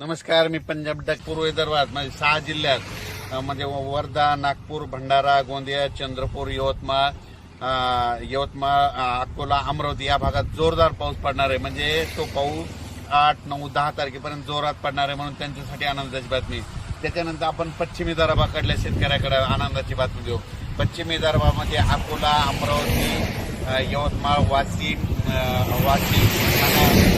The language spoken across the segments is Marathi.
नमस्कार मी पंजाब डक पूर्व विदर्भात म्हणजे सहा जिल्ह्यात म्हणजे वर्धा नागपूर भंडारा गोंदिया चंद्रपूर यवतमाळ यवतमाळ अकोला अमरावती या भागात जोरदार पाऊस पडणार आहे. म्हणजे तो पाऊस आठ नऊ दहा तारखेपर्यंत जोरात पडणार आहे म्हणून त्यांच्यासाठी आनंदाची बातमी. त्याच्यानंतर आपण पश्चिमी दराबाकडल्या शेतकऱ्याकडे आनंदाची बातमी देऊ. पश्चिमी दरबामध्ये म्हणजे अकोला अमरावती यवतमाळ वाशिम वाशिम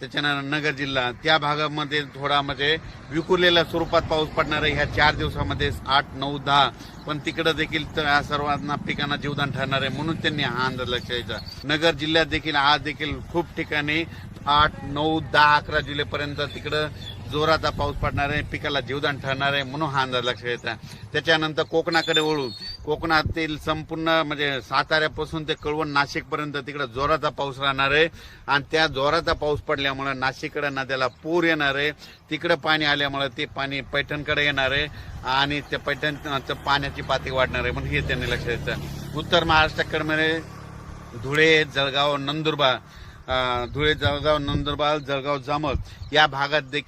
त्याच्यानंतर नगर जिल्हा त्या भागामध्ये थोडा म्हणजे विखुरलेल्या स्वरूपात पाऊस पडणार आहे. ह्या चार दिवसामध्ये आठ नऊ दहा. पण तिकडे देखील या सर्वांना पिकांना जीवदान ठरणार आहे म्हणून त्यांनी हा अंदाज लक्ष द्यायचा नगर जिल्ह्यात देखील आज देखील खूप ठिकाणी आठ नऊ दहा अकरा जुलैपर्यंत तिकडं जोराचा पाऊस पडणार आहे. पिकाला जीवदान ठरणार आहे म्हणून हा अंदाज लक्षात येतात त्याच्यानंतर कोकणाकडे वळू. कोकणातील संपूर्ण म्हणजे साताऱ्यापासून ते कळवण नाशिकपर्यंत तिकडे जोराचा पाऊस राहणार आहे. आणि त्या जोराचा पाऊस पडल्यामुळे नाशिककडे नद्याला पूर येणार आहे. तिकडे पाणी आल्यामुळे ते पाणी पैठणकडे येणार आहे. आणि त्या पैठणचं पाण्याची पातळी वाढणार आहे म्हणून हे त्यांनी लक्षात द्यायचं. उत्तर महाराष्ट्राकडे म्हणजे धुळे जळगाव नंदुरबार धुळे जळगाव नंदुरबार जळगाव जामोद या भागात देखील